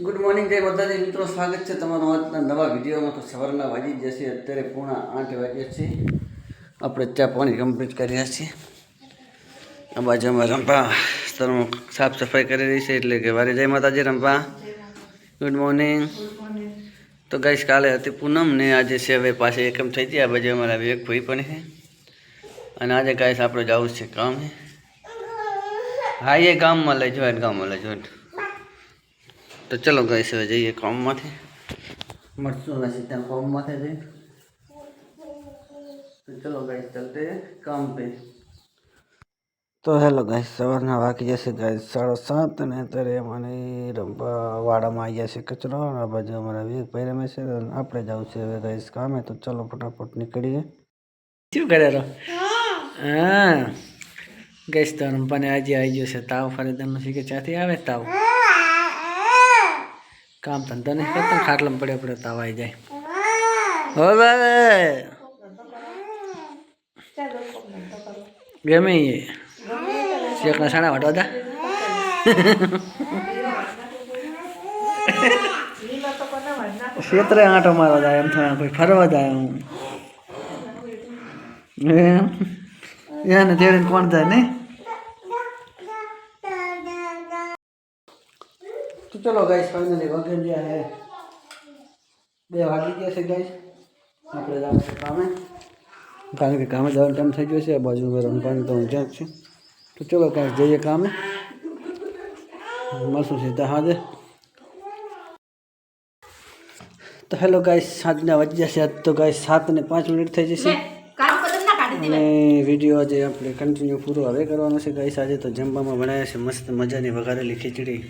Good morning જય બધાને મિત્રો, સ્વાગત છે તમારું આજના નવા વિડીયોમાં. તો સવારના વાગી જશે અત્યારે પૂણા આઠ વાગ્યા છે. આપણે ચા પાણી કમ્પ્લીટ કર્યા છીએ. આ બાજુ અમે રંપા સ્તરમાં સાફ સફાઈ કરી રહી છે, એટલે કે વારે. જય માતાજી રંપા ગુડ મોર્નિંગ. તો ગઈશ કાલે હતી પૂનમ ને આજે છે હવે પાસે એકમ થઈ ગઈ. આ બાજુ અમારા વિવેક ભાઈ પણ છે. અને આજે ગાઈશ આપણે જવું છે કામ. હા, એ ગામમાં લઈ જવાય ગામમાં લઈ જવાય તો ચલો ગઈ હવે જઈએ કોમમાંથી મળશું નથી ત્યાં કોમમાંથી જઈ તો ચલો ગાઈસ ચલતે કામ પે. તો હેલો ગાઈસ સવારના વાગી જશે ગાઈસ સાડા સાત અને અત્યારે મને વાડામાં આવી જશે કચરો અને આ બાજુ અમારા વિવેકભાઈ રમે છે આપણે જવું છે હવે ગાઈસ કામે. તો ચલો ફટાફટ નીકળીએ. શું કરે રો? હા. ગઈશ તો રંપાને આજે આવી ગયો છે તાવ ફરીદારનો છે કે ચાથી આવે તાવ? કામ ધંધો નહીં કરતા ખાટલામાં પડે પડે તાવ આવી જાય. હો. ભાઈ ગમે. શેકના સાણા વાટવા દા. ક્ષેત્રે આંટો મારવા જાય એમ થાય કોઈ ફરવા જાય હું એને તેડીને કોણ જાય નહીં? તો ચલો ગાઈસ ફાઇનલી વગર ગયા હે બે વાગી ગયા છે ગાઈસ આપણે જવાનું છે કામે. કારણ કે કામે જવાનો ટાઈમ થઈ ગયો છે આ બાજુ રમવાનું તો હું છું. તો ચલો ગાઈસ જઈએ કામે. મળશું સીધા હાજર તો હેલો ગાઈસ સાંજના જશે આજ તો ગાઈસ સાત ને પાંચ મિનિટ થઈ જશે. અને વીડિયો આજે આપણે કન્ટિન્યુ પૂરો હવે કરવાનો છે ગાઈસ આજે તો જમવામાં બનાવ્યા છે મસ્ત મજાની વઘારેલી ખીચડી.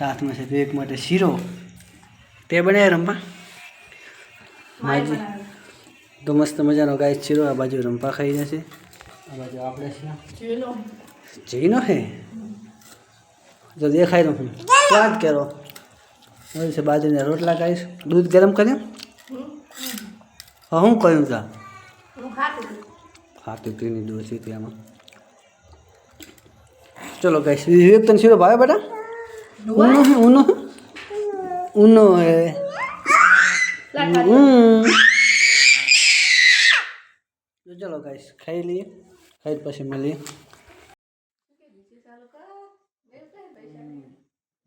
સાથમાં છે એક માટે શીરો. તે બનાવ્યા રંપા માજી. તો મસ્ત મજાનો ગાય શીરો આ બાજુ રંપા ખાઈ જશે આ બાજુ આપણે છે જઈનો હે? જો દેખાય હું સ્વાદ કરો. હવે છે બાજરીના રોટલા ખાઈશ. દૂધ ગરમ કર્યું? હા હું કહ્યું તા? ખાતું પીની દૂધ છે ત્યાંમાં ચલો ગાઈશ વિવેક તને શીરો ભાવે બેટા? Uno uno uno. eh. તો ચલો ગાઈસ ખાઈ લઈએ ખાઈ પછી મળીએ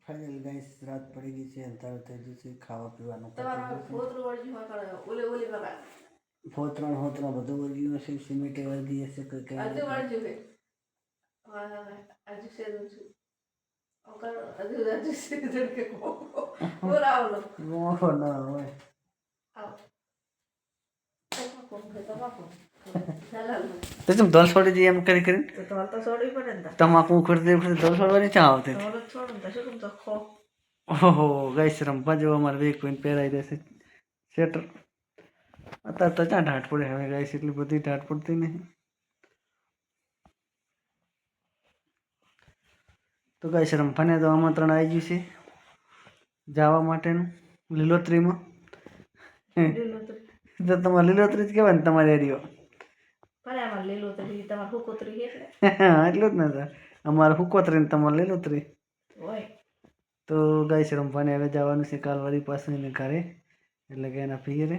ફાઇનલ ગાઈસ રાત પડી ગઈ છે અંધારું થઈ ગયું છે ખાવા પીવાનું ફોતરણ હોતરણ બધું વર્ગ્યું હશે સિમેન્ટ વર્ગી હશે કઈ કઈ તો તમે દોલ છોડી દઈએ એમ કરી કરીને? તમાકુ ખરીદી ખરીદી દોલ છોડવાની ચા આવતી ઓહો ગાઈસ રમવા જેવો અમારે બે પોઈન્ટ પહેરાઈ દેશે. સ્વેટર અત્યારે તો ક્યાં ઢાટ પડે હવે ગાઈસ એટલી બધી ઢાટ પડતી નહીં. તો ગાઈસ રમવાને તો આમંત્રણ આવી ગયું છે જવા માટેનું લીલોતરીમાં. તો તમારે લીલોતરી જ કહેવાય ને તમારે એરિયો. એટલું જ ને તો. અમારે હુકોતરી ને તમારે લીલોતરી. તો ગાઈસ રમવાને હવે જવાનું છે પાસે એને ઘરે એટલે કે એના પિયરે.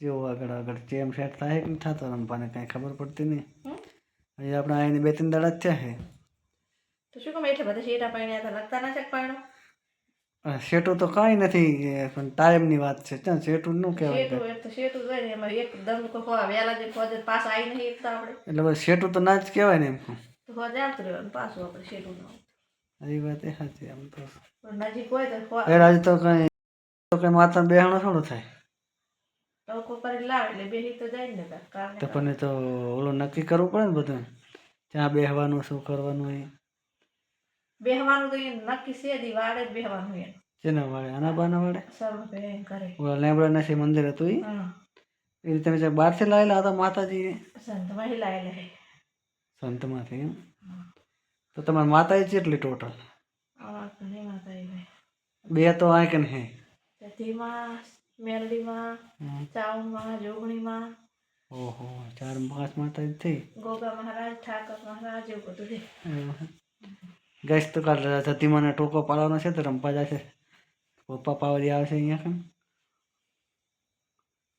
જેવો આગળ આગળ ચેમ સેટ થાય કે થતો રમવાને કાંઈ ખબર પડતી નહીં. અહીં આપણે આવીને બે ત્રણ દાડા જ થયા છે. તો શું કામ એટલે બધા શેટા પાણી હતા લગતા ના છે પાણો અ, તો કાંઈ નથી પણ ટાઈમની વાત છે. ચાલ શેઠું નું કહેવાય શેટું એક તો શેટું હોય ને એમાં એકદમ કોઈ વહેલા જે ખોજે પાછા આવી નહીં એકતા આપણે. એટલે બસ શેઠું તો ના જ કહેવાય ને એમ. તો ખોજે આવતું રહેવાનું પાછું આપણે શેટું ના એ વાત એ સાચી આમ તો પણ નજીક હોય તો એ રાજ તો કઈ તો કઈ માતા બેહણો થોડો થાય. ટોકો કરી લાવે એટલે બેહી તો જાય ને તો પણ તો ઓલું નક્કી કરવું પડે ને બધું. ત્યાં બેહવાનું શું કરવાનું એ. બેહવાનું તો એ નક્કી છે દી વાડે જ બેહવાનું એમ. જેના વાળે આના બાના વાળે સર્વ કરે ઓલા લેબડા છે મંદિર હતું એ એ રીતે તમે બહારથી લાવેલા હતા માતાજી સંત લાવેલા એટલે સંતમાંથી એમ? તો તમારી માતા એ કેટલી ટોટલ બે તો આ કે હે ધીમાં મેલડીમાં ચાવમાં જોગણીમાં. ઓહો ચાર પાંચ માતા થઈ. ગોગા મહારાજ ઠાકર મહારાજ એવું બધું છે. ગેસ તો કાલ સતીમાને ટોકો પાડવાનો છે તો રમવા જશે. પપ્પા પાવરી આવશે અહીંયા કણ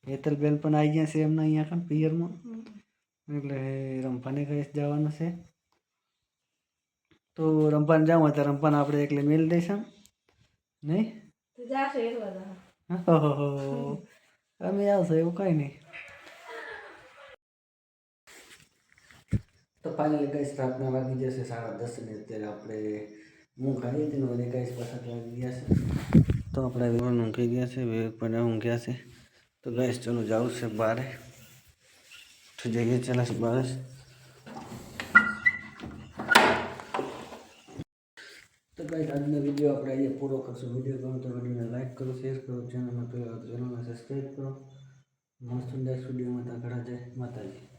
હેતલ બેન પણ આવી ગયા છે એમના અહીંયા કણ પિયરમાં? એટલે રંભાને ગેસ જવાનું છે. તો રંભાને જાઉં તો રંભાને આપણે એકલે મેલ દઈશું. નહીં? અમે આવશે એવું કઈ નહીં. તો ફાઇનલી ગઈશ સ્થાપના વાગી જશે, સાડા દસ ને અત્યારે આપણે હું ખાઈ હતી ને વળી ગઈશ પાછા વાગી ગયા છે. તો આપણે વિવરણ ઊંઘી ગયા છે વિવેક પણ ઊંઘ્યા છે. તો ગઈશ ચલો જવું છે બારે તો જઈએ ચાલે બારે તો ગાઈસ આજનો વીડિયો આપણે અહીંયા પૂરો કરશું. વીડિયો ગમે તો વિડીયોને લાઈક કરો, શેર કરો, ચેનલમાં પહેલાં ચેનલને સબસ્ક્રાઈબ કરો. મસ્ત નેક્સ્ટ વિડીયોમાં ત્યાં ઘણા જય. માતાજી.